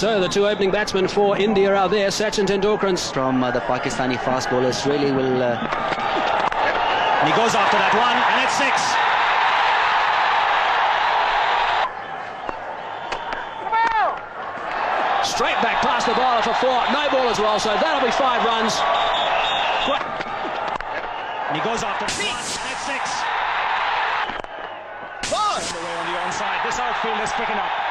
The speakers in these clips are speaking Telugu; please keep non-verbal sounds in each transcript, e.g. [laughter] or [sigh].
So the two opening batsmen for India are there. Sachin Tendulkar and from uh, the Pakistani fast bowlers really will. Uh, He goes after that one, and it's six. straight back past the bowler for four. No ball as well, so that'll be five runs. And he goes after that one, and it's six. Turned away on the onside. This outfield is picking up.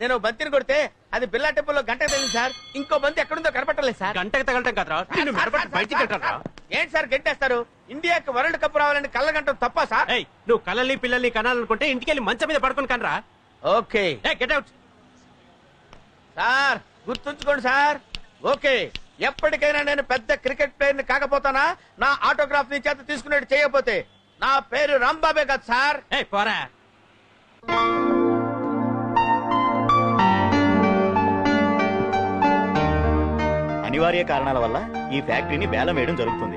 నేను బంతిని కొడితే అది బిల్లా టెంపుల్లో గంట తగిలింది సార్. ఇంకో బంతి ఎక్కడుందో కనపట్టలేదు సార్. గంటకు తగలటం కదరా. నిన్ను మెడపట్టి బయటికి ఏంటి సార్ గంటేస్తారు? ఇండియాకి వరల్డ్ కప్ రావాలని కళ్ళగంటం తప్ప సార్? ఏయ్ నువ్వు కళ్ళని పిల్లల్ని కనాలనుకుంటే ఇంటికి వెళ్ళి మంచం మీద పడుకొని కనరా. ఓకే. ఏ గెట్ అవుట్ సార్ గుర్తుంచుకోండి సార్. ఓకే. ఎప్పటికైనా నేను పెద్ద క్రికెట్ ప్లేయర్ని కాకపోతానా? నా ఆటోగ్రాఫ్ని చేత తీసుకునేట్టు చేయకపోతే నా పేరు రాంబాబే కదా సార్. ఏ పోరా. అనివార్య కారణాల వల్ల ఈ ఫ్యాక్టరీని బేలం వేయడం జరుగుతుంది.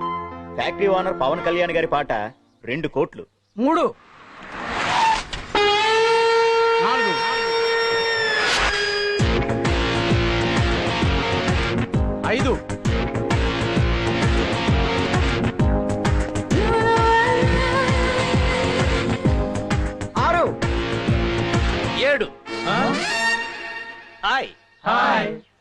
ఫ్యాక్టరీ ఓనర్ పవన్ కళ్యాణ్ గారి పాట రెండు కోట్లు. మూడు. నాలుగు. ఐదు. ఆరు. ఏడు. Hi. Hi.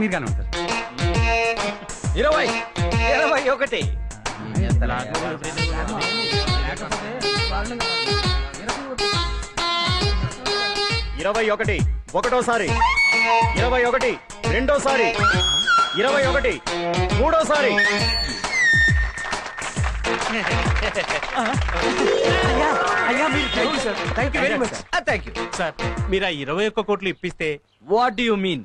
మీరు కానీ ఉంటారు ఇరవై. ఇరవై ఒకటి. ఇరవై ఒకటి ఒకటోసారి. ఇరవై ఒకటి రెండోసారి. ఇరవై ఒకటి మూడోసారి. Thank you very much. Thank you sir మీరు ఆ ఇరవై ఒక్క కోట్లు ఇప్పిస్తే వాట్ యు మీన్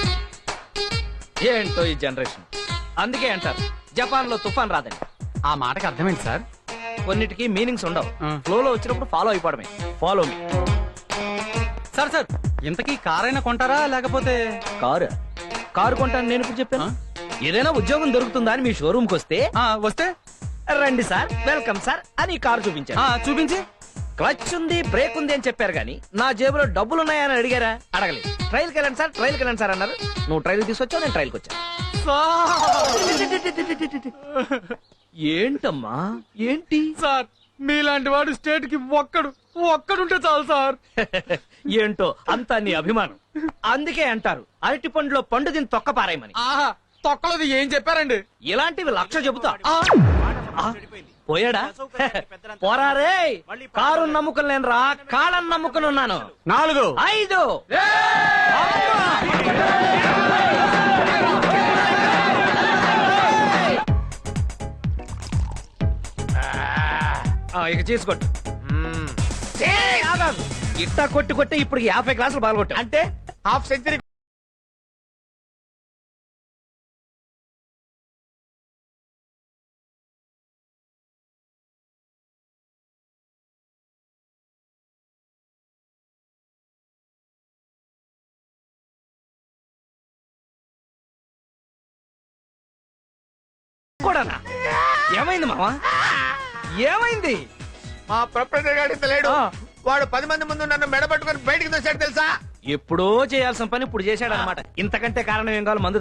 ఏంటో ఈ జనరేషన్? అందుకే అంటారు జపాన్లో తుఫాన్ రాదని. ఆ మాటకి అర్థమైంది సార్. కొన్నిటికి మీనింగ్స్ ఉండవు. ఆ. ఫ్లో లో వచ్చినప్పుడు follow అయిపోవడమే. Follow me. Sir sir ఇంతకీ కారైనా కొంటారా లేకపోతే? కారు. కారు కొంటాను నేను ఇప్పుడు చెప్పాను. ఏదైనా ఉద్యోగం దొరుకుతుందా అని మీ షోరూమ్కి వస్తే వస్తే? రండి సార్ వెల్కమ్ సార్ అని కారు చూపించాను చూపించి. క్లచ్ ఉంది బ్రేక్ ఉంది అని చెప్పారు కానీ నా జేబులో డబ్బులు ఉన్నాయని అడిగారా? అడగలేదు. ట్రైల్కి వెళ్ళండి సార్ ట్రైల్కి వెళ్ళండి సార్ అన్నారు. నువ్వు ట్రైల్ తీసుకొచ్చావు నేను ట్రైల్కి వచ్చాను ఏంటమ్మా? ఏంటి? సార్ మీలాంటి వాడు స్టేట్కి ఒక్కడు ఒక్కడుంటే చాలు సార్. [laughs] ఏంటో అంతా నీ అభిమానం. అందుకే అంటారు అరటి పండులో పండు దీన్ని తొక్క పారాయమని. ఆహా తొక్కలది ఏం చెప్పారండి? ఇలాంటివి లక్ష చెబుతా. ఆ, పోయాడా? [laughs] పోరారే కారు నమ్ముకుని నేను రా కాళ్ళని నమ్ముకుని ఉన్నాను. నాలుగు. ఐదు. ఇక చేసుకోట్టు ఇట్టా కొట్టి కొట్టి ఇప్పుడు యాభై గ్లాసులు పాల్గొట్టా అంటే హాఫ్ సెంచరీ కూడానా ఏమైంది మావా? ఏమైంది? మా ప్రొపరేటర్ గాడి లేడు. ఆ. వాడు పది మంది ముందు నన్ను మెడబట్టుకొని బయటికి తోశాడు తెలుసా? ఎప్పుడో చేయాల్సిన పని ఇప్పుడు చేశాడు అనమాట ఇంతకంటే కారణం ఏం కావాలి? మందు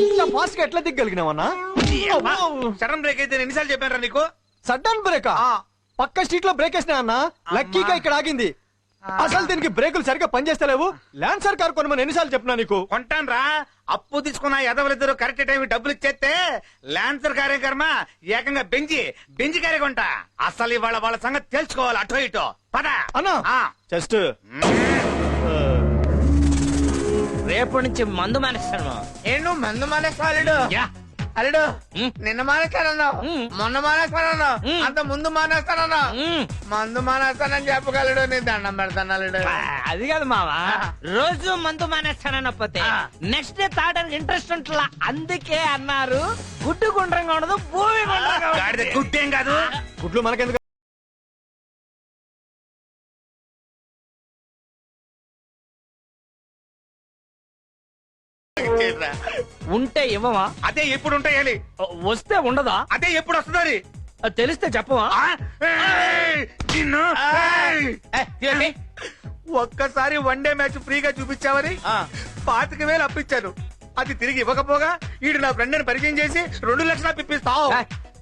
ఇంత ఫాస్ట్గా ఎట్లా దిగ్గలిగినావన్నా? సడన్ బ్రేక్ అయితే నేను ఎన్నిసార్లు చెప్పాను నీకు? సడన్ బ్రేక్ పక్క స్ట్రీట్లో బ్రేక్ వేసినా అన్న? లక్కీగా ఇక్కడ ఆగింది. అసలు దీనికి బ్రేకులు సరిగ్గా పనిచేస్తలేవు. ల్యాన్సర్ కార్ కొనమని ఎన్నిసార్లు చెప్పినా నీకు? కొంటాను రా అప్పు తీసుకున్న ఎదవలిద్దరు కరెక్ట్ టైం డబ్బులు ఇచ్చేస్తే లాన్సర్ కార్యక్రమ ఏకంగా బెంచి బెంచి కార్య కొంట. అసలు ఇవాళ వాళ్ళ సంగతి తెలుసుకోవాలి. అటో ఇటో. పద. అన్నా. ఆ. జస్ట్ రేపటి నుంచి మందు మానేస్తాను. నేను మందు మానేస్తాడు యా. అల్లుడు. నిన్న మానేస్తానన్నావు ఉమ్. మొన్న మానేస్తానన్నావు ఉమ్. అంత ముందు మానేస్తానన్నావు మ్మ్. మందు మానేస్తానని చెప్పగలడు నీ దండం పెడతాను అల్లుడు అది కాదు మావా. రోజు మందు మానేస్తానన్నపోతే. నెక్స్ట్ డే తాగడానికి ఇంట్రెస్ట్ ఉంటుందా అందుకే అన్నారు గుడ్డు గుండ్రంగా ఉండదు భూమి గుడ్డేం కాదు గుడ్లు మనకెందుకు ఉంటే ఇవ్వమా అదే ఎప్పుడు ఉంటాయాలి వస్తే ఉండదా? అదే ఎప్పుడు వస్తుంది అది తెలిస్తే చెప్పవా? ఒక్కసారి వన్ డే మ్యాచ్ ఫ్రీగా చూపించావని పాతిక వేలు అప్పించాను అది తిరిగి ఇవ్వకపోగా ఈడు నా ఫ్రెండ్ని పరిచయం చేసి రెండు లక్షలు ఇప్పిస్తావు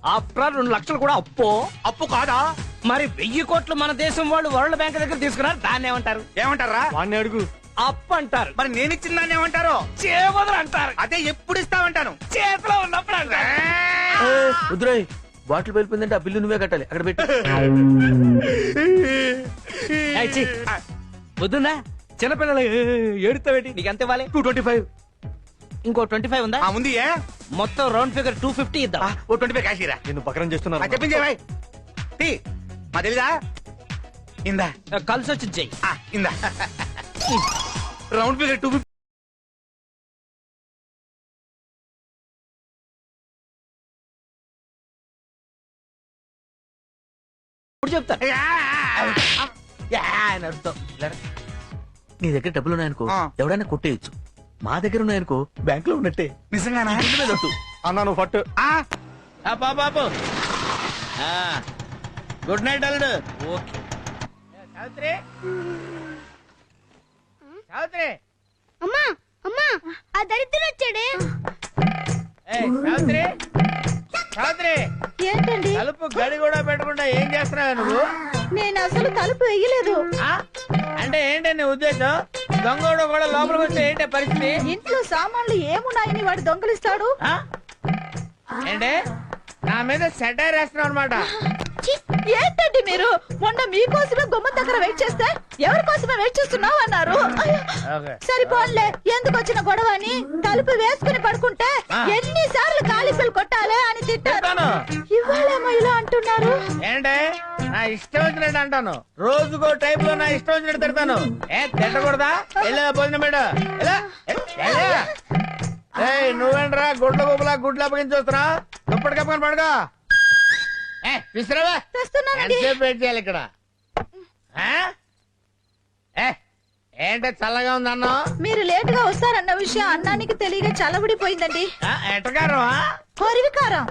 ఆఫ్టర్ రెండు లక్షలు కూడా అప్పు. అప్పు కాదా? మరి వెయ్యి కోట్లు మన దేశం వాళ్ళు వరల్డ్ బ్యాంక్ దగ్గర తీసుకున్నారు దాన్ని ఏమంటారు? ఏమంటారా వాడిని అడుగు. అప్పు అంటారు మరి నేను ఇచ్చిన దాన్ని ఏమంటారు? చేవదులు అంటారు. అదే ఎప్పుడు ఇస్తామంటాను చేతిలో ఉన్నప్పుడు అంటారు. బాటిల్ వెళ్ళిపోయిందంటే ఆ బిల్లు నువ్వే కట్టాలి. అక్కడ పెట్టి. ఏయ్, ఛీ. వద్దుందా చిన్నపిల్లలు ఏడుతావేటి నీకు ఎంత ఇవ్వాలి? Two twenty five. ఇంకో ట్వంటీ ఫైవ్ ఉందా? ఆ ఉంది ఏ? మొత్తం రౌండ్ ఫిగర్ టూ ఫిఫ్టీ ఇద్దాం. ఆ, ఓ ట్వంటీ ఫైవ్ కాశీరా. నేను పకరం చేస్తున్నారు. చెప్పించే భాయ్ టీ మా తెలీదా ఇందా. కలిసి వచ్చి చెయ్యి. ఆ, ఇందా. రౌండ్ ఫిగర్ టూ ఇప్పుడు చెప్తాను అర్థం నీ దగ్గర డబ్బులు ఉన్నాయనుకో. ఎవడైనా కొట్టేయచ్చు. మా దగ్గర ఉన్నాయనుకో బ్యాంక్లో ఉన్నట్టే. నిజంగానా? అన్నా నువ్వు ఫట్ ఆ, బాబు గుడ్ నైట్ అల్లుడు. ఓకే. సావిత్రి. సావిత్రి అమ్మా అమ్మా ఆ దరిద్రుడు వచ్చాడే. ఏయ్, సావిత్రి సావిత్రి ఏంటండి? తలుపు గడి కూడా పెట్టకుండా ఏం చేస్తున్నావు నువ్వు? నేను అసలు తలుపు వేయలేదు. ఆ? అంటే ఏంటి నీ ఉద్దేశం? దొంగోడు కూడా లోపలికి వస్తే ఏంటి పరిస్థితి? ఇంట్లో సామాన్లు ఏమున్నాయని వాడు దొంగలిస్తాడు? ఆ? ఏంటి? నా మీద సెటైర్ వేస్తున్నావు అనమాట ఏంటండి మీరు? మొన్న మీకోసమే గుమ్మ దగ్గర వెయిట్ చేస్తే ఎవరి కోసమే వెయిట్ చేస్తున్నావు అన్నారు. సరిపోన్లే ఎందుకు వచ్చిన గొడవ అని? తలుపు వేసుకుని పడుకుంటే. ఎన్నిసార్లు కాలిపిల్ కొట్టాలే అని తిట్టారు. తిట్టాను. ఇవాళేమో ఇలా అంటున్నారు. ఏంటి? నా ఇష్టం వచ్చినట్టు అంటాను. రోజుకో టైప్లో నా ఇష్టం వచ్చినట్టు తిడతాను. ఏ తిట్టకూడదా? వెళ్ళా భోజనం ఏయ్ నువ్వేంట్రా గుడ్ల గుబులా గుడ్లు అప్పగించి వస్తున్నా దుప్పటి కప్పుకొని పడుకో. ఏ విసిరావా? తెస్తున్నానండి ఎంతసేపు వెయిట్ చేయాలి ఇక్కడ? ఆ? ఏ ఏంటి చల్లగా ఉంది అన్నం మీరు లేట్గా వస్తారన్న విషయం అన్నానికి తెలియక చల్లబడిపోయిందండి. ఆ, ఎటకారం కొరివికారం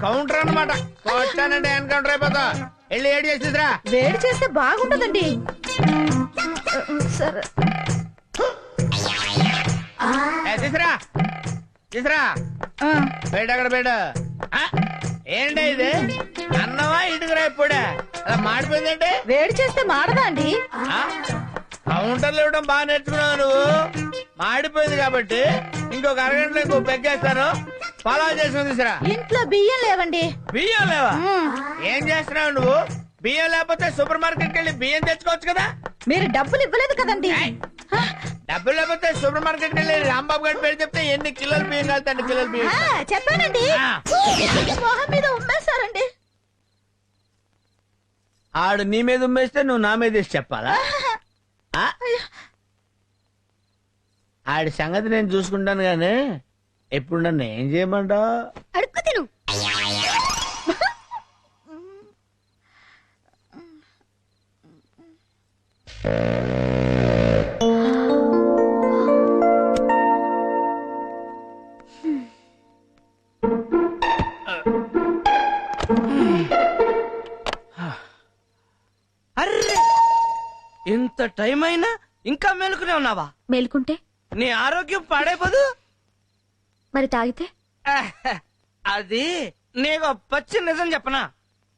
కౌంటర్ అన్నమాట. కొట్టానంటే ఎన్కౌంటర్ అయిపోతా. వెళ్ళి ఏడు చేసిద్రా వేడి చేస్తే బాగుంటదండి సరే. తీసురా. తీసురా. ఆ, బయట అక్కడ బయట? ఆ, ఏంటి ఇది? అన్నమా ఇటుకురా ఇప్పుడే? అలా మాడిపోయిందంటే? వేడి చేస్తే మాడదా అండి? కౌంటర్లు ఇవ్వడం బాగా నేర్చుకున్నావు నువ్వు. మాడిపోయింది కాబట్టి ఇంకొక అరగంటలో ఇంకో పెగ్గేస్తాను. ఫాలో చేసుకుని తీసురా ఇంట్లో బియ్యం లేవండి. బియ్యం లేవా. ఏం చేస్తున్నావు నువ్వు? బియ్యం లేకపోతే సూపర్ మార్కెట్కి వెళ్ళి బియ్యం తెచ్చుకోవచ్చు కదా? మీరు డబ్బులు ఇవ్వలేదు కదండి. డబ్బులు లేకపోతే సూపర్ మార్కెట్ వెళ్ళి రాంబాబు గారి పేరు చెప్తే ఎన్ని కిలోలు బియ్యం కలుతాండి కిలోలు బియ్యం? చెప్పానండి. మొహం మీద ఉమ్మేశారండి. ఆడు నీ మీద ఉమ్మేస్తే నువ్వు నా మీద వేసి చెప్పాలా? ఆ? ఆడి సంగతి నేను చూసుకుంటాను గానీ ఇప్పుడు నన్ను ఏం చేయమంటావు అడుక్కు తిను. ఉన్నావా? మేలుకుంటే? నీ ఆరోగ్యం పాడైపోదు? మరి తాగితే? అది నీకు పచ్చి నిజం చెప్పనా?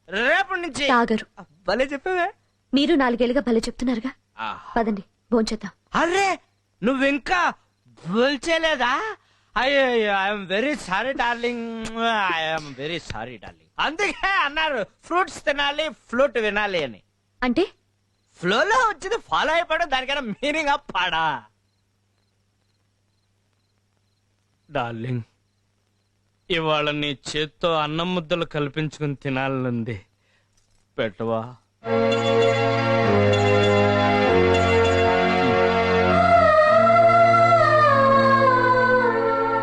రేపటి నుంచి తాగరు. భలే చెప్పావే. మీరు నాలుగేళ్ళుగా భలే చెప్తున్నారుగా. పదండి భోంచేద్దాం అరే నువ్వింకా బోల్చేలేదా అయ్యో I'm very sorry darling I'm very sorry darling అందుకే అన్నారు ఫ్రూట్స్ తినాలి ఫ్లూట్ వినాలి అని. అంటే? ఫ్లోలో వచ్చింది ఫాలో అయిపోవడం దానికైనా మీనింగ్ పాడా. డార్లింగ్ ఇవాళ నీ చేత్తో అన్నం ముద్దలు కల్పించుకుని తినాలనుంది. పెట్టవా?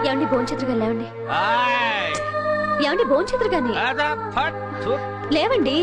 ఏమండి భోంచేతురుగా లేవండి? ఆయ్, ఏమండి ఫట్ థు. లేవండి.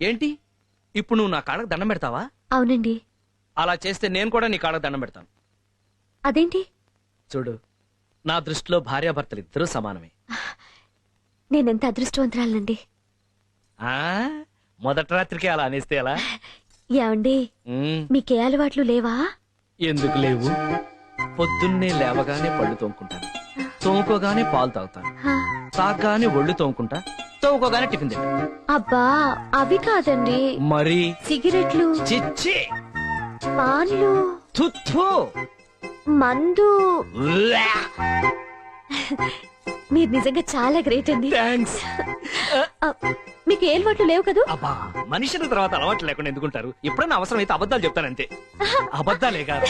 ఏంటి? ఇప్పుడు నువ్వు నా కాళ్ళకు దండం పెడతావా? అవునండి. అలా చేస్తే నేను కూడా నీ కాళ్ళకు దండం పెడతాను. అదేంటి? చూడు నా దృష్టిలో భార్యాభర్తలు ఇద్దరూ సమానమే. నేనెంత అదృష్టవంతురాలండి ఆ? మొదటి రాత్రికి అలా అనేస్తే ఎలా? ఏమండి. మీకే అలవాట్లు లేవా? ఎందుకు లేవు? పొద్దున్నే లేవగానే పళ్ళు తోముకుంటాను. తోముకోగానే పాలు తాగుతాను. హా, తాగగానే ఒళ్ళు తోముకుంటా. తోముకోగానే టిఫిన్ తింటా. అబ్బా అవి కాదండి. మరి? సిగరెట్లు. చిచ్చి. పాన్లు. తుత్తు. మందు. మీరు నిజంగా చాలా గ్రేట్ అండి. థ్యాంక్స్ మీకు ఏ అలవాట్లు లేవు కదూ? అబ్బా మనుషుల తర్వాత అలవాట్లు లేకుండా ఎందుకుంటారు? ఎప్పుడైనా అవసరం అయితే అబద్ధాలు చెప్తానంతే. అబద్ధాలే కాదు.